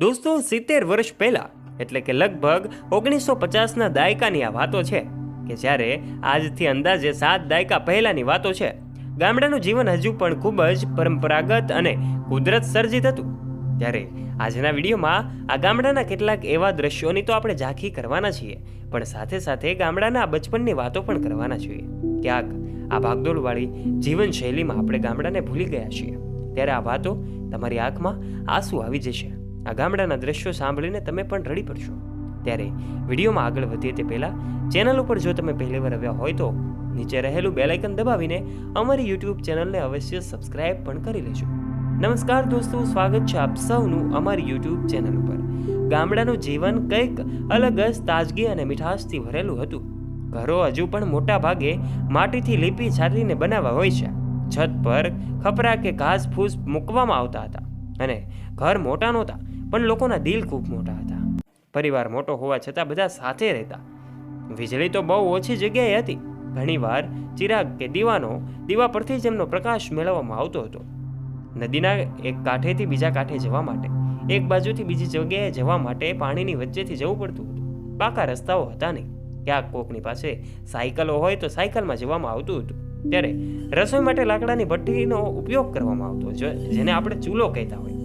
દોસ્તો, સિત્તેર વર્ષ પહેલાં, એટલે કે લગભગ ઓગણીસો પચાસના દાયકાની આ વાતો છે, કે જ્યારે આજથી અંદાજે સાત દાયકા પહેલાંની વાતો છે. ગામડાનું જીવન હજુ પણ ખૂબ જ પરંપરાગત અને કુદરત સર્જિત હતું. ત્યારે આજના વિડીયોમાં આ ગામડાના કેટલાક એવા દ્રશ્યોની તો આપણે ઝાંખી કરવાના છીએ, પણ સાથે સાથે ગામડાના બચપનની વાતો પણ કરવાના છીએ. ક્યાંક આ ભાગદોડવાળી જીવનશૈલીમાં આપણે ગામડાને ભૂલી ગયા છીએ. ત્યારે આ વાતો તમારી આંખમાં આંસુ આવી જશે. આ ગામડાના દ્રશ્યો સાંભળીને તમે પણ રડી પડશો. ત્યારે વિડીયોમાં આગળ વધીએ તે પહેલાં, ચેનલ ઉપર જો તમે પહેલીવાર આવ્યા હોય તો નીચે રહેલું બેલાઇકન દબાવીને અમારી યુટ્યુબ ચેનલને અવશ્ય સબસ્ક્રાઇબ પણ કરી લેજો. નમસ્કાર દોસ્તો, સ્વાગત છે આપ સૌનું અમારી યુટ્યુબ ચેનલ ઉપર. ગામડાનું જીવન કંઈક અલગ જ તાજગી અને મીઠાશથી ભરેલું હતું. ઘરો હજુ પણ મોટા ભાગે માટીથી લીપી છાતીને બનાવવા હોય છે. છત પર ખપરા કે ઘાસ ફૂસ મૂકવામાં આવતા હતા. અને ઘર મોટા નહોતા, પણ લોકોના દિલ ખૂબ મોટા હતા. પરિવાર મોટો હોવા છતાં બધા સાથે રહેતા. વીજળી તો બહુ ઓછી જગ્યાએ હતી. ઘણીવાર ચિરાગ કે દીવાનો દીવા પરથી જ એમનો પ્રકાશ મેળવવામાં આવતો હતો. નદીના એક કાંઠેથી બીજા કાંઠે જવા માટે, એક બાજુથી બીજી જગ્યાએ જવા માટે પાણીની વચ્ચેથી જવું પડતું હતું. પાકા રસ્તાઓ હતા નહીં. ક્યાંક કોકની પાસે સાયકલો હોય તો સાયકલમાં જવામાં આવતું હતું. ત્યારે રસોઈ માટે લાકડાની ભઠ્ઠીનો ઉપયોગ કરવામાં આવતો જેને આપણે ચૂલો કહેતા હોય.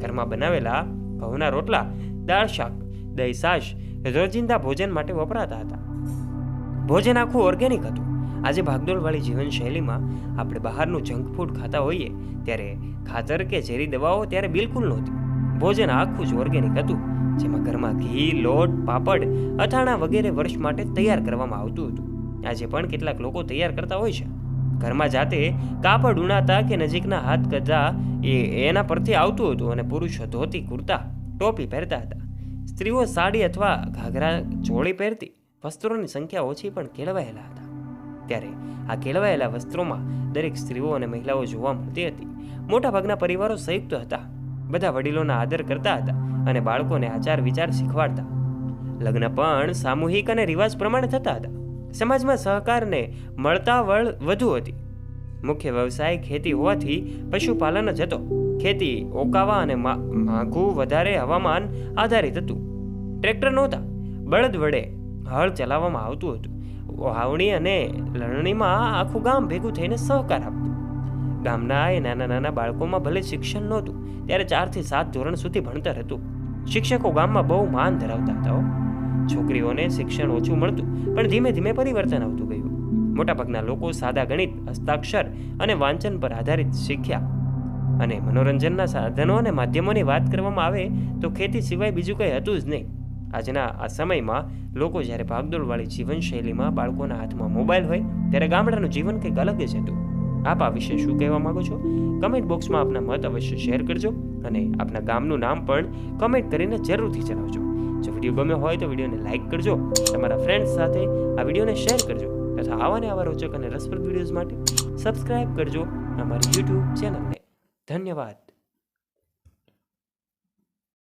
ઘરમાં બનાવેલા ઘઉંના રોટલા, દાળ શાક, દહીં છાશ રોજિંદા ભોજન માટે વપરાતા હતા. ભોજન આખું ઓર્ગેનિક હતું. આજે ભાગદોડવાળી જીવનશૈલીમાં આપણે બહારનું જંક ફૂડ ખાતા હોઈએ ત્યારે ખાતર કે ઝેરી દવાઓ ત્યારે બિલકુલ નહોતી. ભોજન આખું જ ઓર્ગેનિક હતું, જેમાં ઘરમાં ઘી, લોટ, પાપડ, અથાણા વગેરે વર્ષ માટે તૈયાર કરવામાં આવતું હતું. આજે પણ કેટલાક લોકો તૈયાર કરતા હોય છે. ઘરમાં જાતે કાપડ ઉણાતા કે નજીકના હાથ કરતા એ એના પરથી આવતું હતું અને પુરુષો ધોતી કુર્તા, ટોપી પહેરતા હતા. સ્ત્રીઓ સાડી અથવા ઘાઘરા ચોળી પહેરતી વસ્ત્રોની સંખ્યા ઓછી પણ કેળવાયેલા હતા. ત્યારે આ કેળવાયેલા વસ્ત્રોમાં દરેક સ્ત્રીઓ અને મહિલાઓ જોવા મળતી હતી. મોટાભાગના પરિવારો સંયુક્ત હતા. બધા વડીલોના આદર કરતા હતા અને બાળકોને આચાર વિચાર શીખવાડતા. લગ્ન પણ સામૂહિક અને રિવાજ પ્રમાણે થતા હતા. સમાજમાં સહકારને મળતા વળ વધુ હતી. મુખ્ય વ્યવસાય ખેતી હોવાથી પશુપાલન જ હતો. ખેતી ઓકાવા અને માઘું વધારે હવામાન આધારિત હતું. ટ્રેક્ટર નહોતા. બળદ વડે હળ ચલાવવામાં આવતું હતું. વાવણી અને લણણીમાં આખું ગામ ભેગું થઈને સહકાર આપતું. ગામના એ નાના નાના બાળકોમાં ભલે શિક્ષણ નહોતું, ત્યારે ચારથી સાત ધોરણ સુધી ભણતર હતું. શિક્ષકો ગામમાં બહુ માન ધરાવતા હતા. છોકરીઓને શિક્ષણ ઓછું મળતું, પણ ધીમે ધીમે પરિવર્તન આવતું ગયું. મોટાભાગના લોકો સાદા ગણિત, હસ્તાક્ષર અને વાંચન પર આધારિત શીખ્યા. અને મનોરંજનના સાધનો અને માધ્યમોની વાત કરવામાં આવે તો ખેતી સિવાય બીજું કંઈ હતું જ નહીં. આજના આ સમયમાં લોકો જ્યારે ભાગદોડવાળી જીવનશૈલીમાં બાળકોના હાથમાં મોબાઈલ હોય, ત્યારે ગામડાનું જીવન કંઈક અલગ જ હતું. આપ આ વિશે શું કહેવા માંગો છો? કમેન્ટ બોક્સમાં આપના મત અવશ્ય શેર કરજો અને આપના ગામનું નામ પણ કમેન્ટ કરીને જરૂરથી જણાવજો. જો વીડિયો ગમ્યો હોય તો વિડીયોને લાઇક કરજો, તમારા ફ્રેન્ડ્સ સાથે આ વિડીયોને શેર કરજો તથા આવા ને આવા રોચક અને રસપ્રદ વિડીયોઝ માટે સબસ્ક્રાઇબ કરજો અમારી યુટ્યુબ ચેનલને. ધન્યવાદ.